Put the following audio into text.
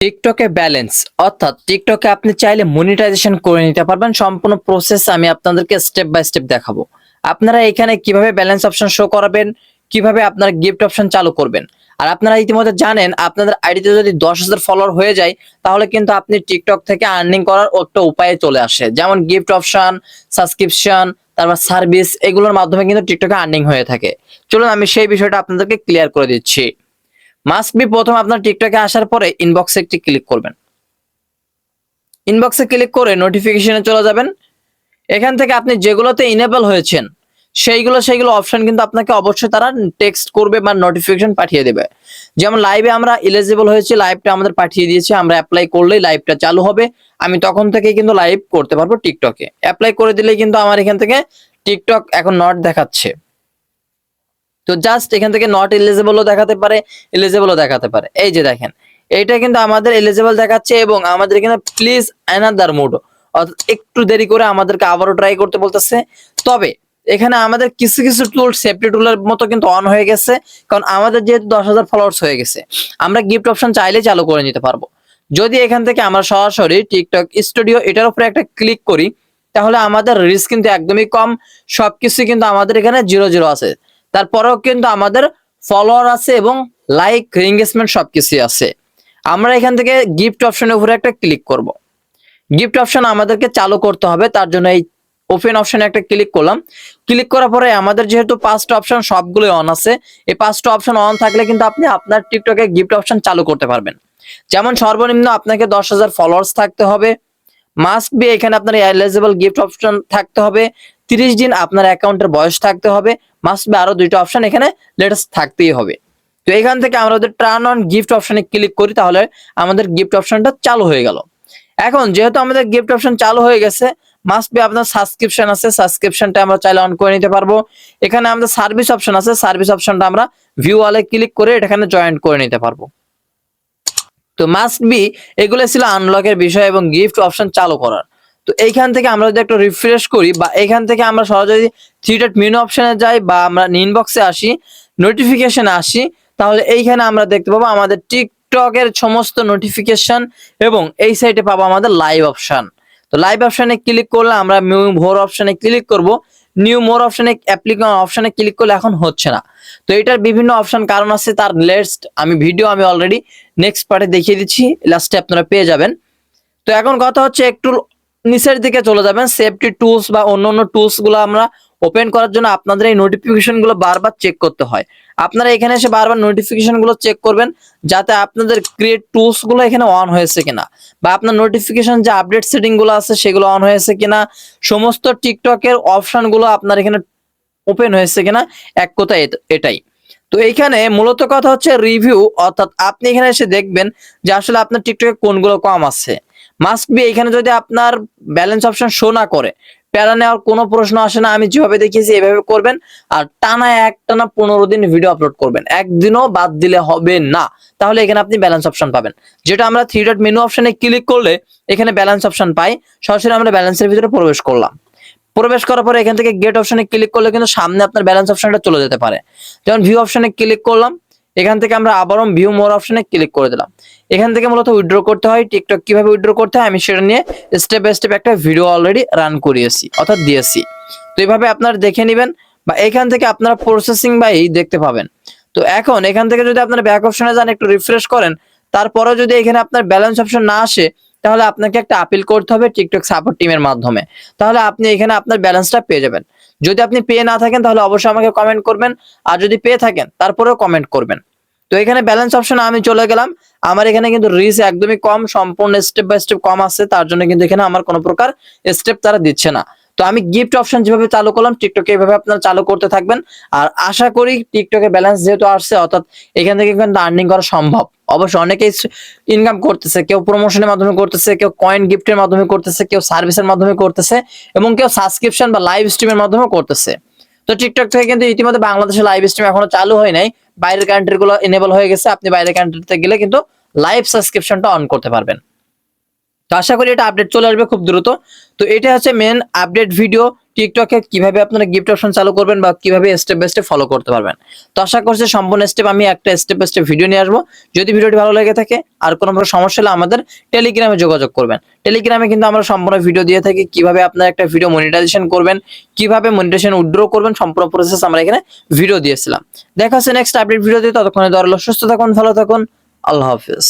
টিকটকে ব্যালেন্স অর্থাৎ টিকটকে আপনি চাইলে মনিটাইজেশন করে নিতে পারবেন। সম্পূর্ণ প্রসেস আমি আপনাদেরকে স্টেপ বাই স্টেপ দেখাবো। আপনারা এখানে কীভাবে ব্যালেন্স অপশন শো করাবেন, কীভাবে আপনার গিফট অপশন চালু করবেন। আর আপনারা ইতিমধ্যে জানেন, আপনাদের আইডিতে যদি দশ হাজার ফলোয়ার হয়ে যায়, তাহলে কিন্তু আপনি টিকটক থেকে আর্নিং করার একটা উপায়ে চলে আসে। যেমন গিফট অপশন সাবস্ক্রিপশন তারপর সার্ভিস এগুলোর মাধ্যমে কিন্তু টিকটকে আর্নিং হয়ে থাকে। চলুন আমি সেই বিষয়টা আপনাদেরকে ক্লিয়ার করে দিচ্ছি। মাস্ট বি প্রথম আপনার টিকটকে আসার পরে ইনবক্সে একটি ক্লিক করবেন। ইনবক্সে ক্লিক করে নোটিফিকেশনে চলে যাবেন। এখান থেকে আপনি যেগুলোতে ইনেবল হয়েছেন, সেইগুলো সেইগুলো অপশন কিন্তু আপনাকে অবশ্যই তারা টেক্সট করবে বা নোটিফিকেশন পাঠিয়ে দেবে। যেমন লাইভে আমরা এলিজিবল হয়েছি লাইভটা আমাদের পাঠিয়ে দিয়েছে, আমরা অ্যাপ্লাই করলেই লাইভটা চালু হবে। আমি তখন থেকে কিন্তু লাইভ করতে পারব টিকটকে। অ্যাপ্লাই করে দিলেই কিন্তু আমার এখান থেকে টিকটক এখন নট দেখাচ্ছে। তো জাস্ট এখান থেকে নট এলিজিবলও দেখাতে পারে এলিজিবলও দেখাতে পারে। এই যে দেখেন, এইটা কিন্তু আমাদের এলিজিবল দেখাচ্ছে এবং আমাদের এখানে প্লিজ অ্যানাদার মুড একটু দেরি করে আমাদেরকে আবারও ট্রাই করতে বলতেছে। তবে, এখানে আমাদের কিছু কিছু টুল সেফটি টুলের মতো কিন্তু অন হয়ে গেছে। কারণ আমাদের যেহেতু দশ হাজার ফলোয়ার্স হয়ে গেছে, আমরা গিফট অপশন চাইলে চালু করে নিতে পারব। যদি এখান থেকে আমরা সরাসরি টিকটক স্টুডিও এটার উপরে একটা ক্লিক করি, তাহলে আমাদের রিস্ক কিন্তু একদমই কম। সবকিছু কিন্তু আমাদের এখানে জিরো জিরো আছে। তারপরেও কিন্তু আমাদের ফলোয়ার আছে এবং লাইক এঙ্গেজমেন্ট সবকিছুই আছে। আমরা এখান থেকে গিফট অপশনের উপরে একটা ক্লিক করব। গিফট অপশন আমাদেরকে চালু করতে হবে, তার জন্য এই ওপেন অপশনে একটা ক্লিক করলাম। ক্লিক করার পরে আমাদের যেহেতু পাঁচটা অপশন সবগুলো অন আছে, এই পাঁচটা অপশন অন থাকলে কিন্তু আপনি আপনার টিকটকে গিফট অপশন চালু করতে পারবেন। যেমন সর্বনিম্ন আপনাকে দশ হাজার ফলোয়ার্স থাকতে হবে। মাস্ট বি এখানে আপনার এলিজিবল গিফট অপশন থাকতে হবে। তিরিশ দিন আপনার অ্যাকাউন্টের বয়স থাকতে হবে। মাস্ট বি আরও দুইটা অপশন এখানে লেটেস্ট থাকতেই হবে। তো এখান থেকে আমরা ওদের টার্ন অন গিফট অপশনে ক্লিক করি, তাহলে আমাদের গিফট অপশনটা চালু হয়ে গেল। এখন যেহেতু আমাদের গিফট অপশন চালু হয়ে গেছে মাস্ট বি আপনার সাবস্ক্রিপশন আছে সাবস্ক্রিপশনটা আমরা চাইলে অন করে নিতে পারব। এখানে আমাদের সার্ভিস অপশন আছে সার্ভিস অপশনটা আমরা ভিউ ওয়ালে ক্লিক করে এখানে জয়েন করে নিতে পারব। তো মাস্ট বি এগুলো ছিল আনলকের বিষয় এবং গিফট অপশন চালু করার। তো এইখান থেকে আমরা যদি একটু রিফ্রেশ করি বা এখান থেকে আমরা সরাসরি থ্রি ডট মেনু অপশনে যাই বা আমরা ইনবক্সে আসি নোটিফিকেশনে আসি, তাহলে এইখানে আমরা দেখতে পাবো আমাদের টিকটকের সমস্ত নোটিফিকেশন এবং এই সাইডে পাবো আমাদের লাইভ অপশন তো লাইভ অপশনে ক্লিক করলে আমরা নিউ মোর অপশনে ক্লিক করব। নিউ মোর অপশনে অ্যাপ্লিকেশন অপশনে ক্লিক করলে এখন হচ্ছে না। তো এটার বিভিন্ন অপশন কারণ আছে, তার লেস্ট আমি ভিডিও আমি অলরেডি নেক্সট পার্টে দেখিয়ে দিচ্ছি লাস্টে আপনারা পেয়ে যাবেন। তো এখন কথা হচ্ছে একটু নিচের দিকে চলে যাবেন। সেফটি টুলস বা অন্য অন্য টুলসগুলো আমরা ওপেন করার জন্য আপনাদের এই নোটিফিকেশনগুলো বারবার চেক করতে হয়। আপনারা এখানে এসে বারবার নোটিফিকেশনগুলো চেক করবেন, যাতে আপনাদের ক্রিয়েট টুলসগুলো এখানে অন হয়েছে কিনা। বা আপনার নোটিফিকেশন যে আপডেট সেটিংগুলো আছে, সেগুলো অন হয়েছে কিনা। সমস্ত টিকটকের অপশনগুলো আপনার এখানে ওপেন হয়েছে কিনা, এক কথা এটাই। তো এইখানে মূলত কথা হচ্ছে রিভিউ অর্থাৎ আপনি এখানে এসে দেখবেন যে আসলে আপনার টিকটকে কোনগুলো কম আছে। মাস্ট বি এখানে যদি আপনার ব্যালেন্স অপশন শো না করে, প্যারা নেওয়ার কোনো প্রশ্ন আসে না, আমি যেভাবে দেখিয়েছি এভাবে করবেন। আর টানা এক টানা পনেরো দিন ভিডিও আপলোড করবেন। একদিনও বাদ দিলে হবে না। তাহলে এখানে আপনি ব্যালেন্স অপশন পাবেন। যেটা আমরা থ্রি ডট মেনু অপশনে ক্লিক করলে এখানে ব্যালেন্স অপশন পাই। সরাসরি আমরা ব্যালেন্সের ভিতরে প্রবেশ করলাম। প্রবেশ করার পরে এখান থেকে গেট অপশনে ক্লিক করলে কিন্তু সামনে আপনার ব্যালেন্স অপশনটা চলে যেতে পারে। যেমন ভিউ অপশনে ক্লিক করলাম। এখান থেকে আমরা আবারও ভিউ মোর অপশনে ক্লিক করে দিলাম। এখান থেকে মূলত উইড্রো করতে হয় টিকটক কীভাবে উইথড্র করতে হয়, আমি সেটা নিয়ে স্টেপ বাই স্টেপ একটা ভিডিও অলরেডি রান করিয়েছি, অর্থাৎ দিয়েছি। তো এইভাবে আপনারা দেখে নেবেন বা এখান থেকে আপনারা প্রসেসিং বাই দেখতে পাবেন। তো এখন এখান থেকে যদি আপনারা ব্যাক অপশনে যান, একটু রিফ্রেশ করেন তারপরে যদি এখানে আপনার ব্যালেন্স অপশন না আসে তাহলে আপনাকে একটা আপিল করতে হবে টিকটক সাপোর্ট টিমের মাধ্যমে। তাহলে আপনি এখানে আপনার ব্যালেন্সটা পেয়ে যাবেন। যদি আপনি পেয়ে না থাকেন, তাহলে অবশ্যই আমাকে কমেন্ট করবেন। আর যদি পেয়ে থাকেন, তারপরেও কমেন্ট করবেন। তো এখানে ব্যালেন্স অপশনে আমি চলে গেলাম। আমার এখানে কিন্তু রিস একদমই কম, সম্পূর্ণ স্টেপ বাই স্টেপ কম আছে। তার জন্য কিন্তু এখানে আমার কোনো প্রকার স্টেপ তারা দিচ্ছে না। তো আমি গিফট অপশন যেভাবে চালু করলাম টিকটকে এইভাবে আপনারা চালু করতে থাকবেন। আর আশা করি টিকটকে ব্যালেন্স যেহেতু আসছে, অর্থাৎ এখান থেকে কিন্তু আর্নিং করা সম্ভব। অবশ্য অনেকেই ইনকাম করতেছে, কেউ প্রমোশনের মাধ্যমে করতেছে, কেউ কয়েন গিফটের মাধ্যমে করতেছে, কেউ সার্ভিসের মাধ্যমে করতেছে, এবং কেউ সাবস্ক্রিপশন বা লাইভ স্ট্রিমের মাধ্যমে করতেছে। তো টিকটক থেকে কিন্তু ইতিমধ্যে বাংলাদেশে লাইভ স্ট্রিম এখনও চালু হয় নাই। বাইরের কান্ট্রি গুলো এনেবল হয়ে গেছে, আপনি বাইরের কান্ট্রিতে গেলে কিন্তু লাইভ সাবস্ক্রিপশনটা অন করতে পারবেন। তো আশা করি এটা আপডেট চলে আসবে খুব দ্রুত। তো এটা হচ্ছে মেন আপডেট ভিডিও টিকটকে কীভাবে আপনারা গিফট অপশন চালু করবেন বা কীভাবে স্টেপ বাই স্টেপ ফলো করতে পারবেন। তো আশা করছি সম্পূর্ণ স্টেপ আমি একটা স্টেপ বাই স্টেপ ভিডিও নিয়ে আসব। যদি ভিডিওটি ভালো লেগে থাকে, আর কোনো সমস্যা হলে আমাদের টেলিগ্রামে যোগাযোগ করবেন। টেলিগ্রামে কিন্তু আমরা সম্পূর্ণ ভিডিও দিয়ে থাকি, কীভাবে আপনারা একটা ভিডিও মনিটাইজেশন করবেন, কীভাবে মনিটাইজেশন উইথড্র করবেন, সম্পূর্ণ প্রসেস আমরা এখানে ভিডিও দিয়েছিলাম। দেখা হচ্ছে নেক্সট আপডেট ভিডিওতে ততক্ষণে দরল সুস্থ থাকুন, ভালো থাকুন, আল্লাহ হাফিজ।